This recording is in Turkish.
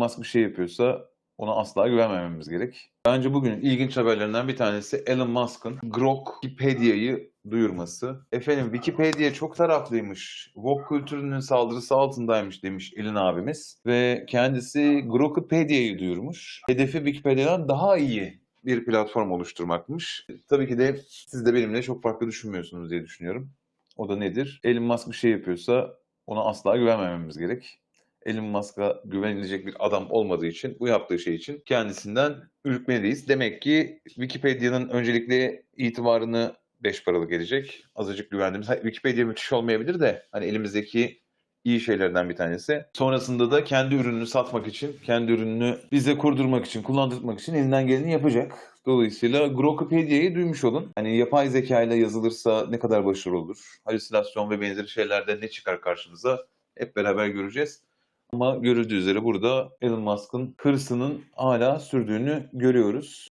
Musk bir şey yapıyorsa ona asla güvenmememiz gerek. Bence bugünün ilginç haberlerinden bir tanesi Elon Musk'ın Grok Wikipedia'yı duyurması. Efendim Wikipedia çok taraflıymış. Woke kültürünün saldırısı altındaymış demiş Elon abimiz. Ve kendisi Grokipedia'yı duyurmuş. Hedefi Wikipedia'dan daha iyi bir platform oluşturmakmış. Tabii ki de siz de benimle çok farklı düşünmüyorsunuz diye düşünüyorum. O da nedir? Elon Musk bir şey yapıyorsa ona asla güvenmememiz gerek. Elon Musk'a güvenilecek bir adam olmadığı için, bu yaptığı şey için kendisinden ürkmeliyiz. Demek ki Wikipedia'nın öncelikle itibarını beş paralı gelecek. Azıcık güvendiğimiz. Wikipedia müthiş olmayabilir de hani elimizdeki iyi şeylerden bir tanesi. Sonrasında da kendi ürününü satmak için, kendi ürününü bize kurdurmak için, kullandırmak için elinden geleni yapacak. Dolayısıyla Grokipedia'yı duymuş olun. Hani yapay zeka ile yazılırsa ne kadar başarılı olur? Halüsinasyon ve benzeri şeylerden ne çıkar karşımıza? Hep beraber göreceğiz. Ama görüldüğü üzere burada Elon Musk'ın hırsının hala sürdüğünü görüyoruz.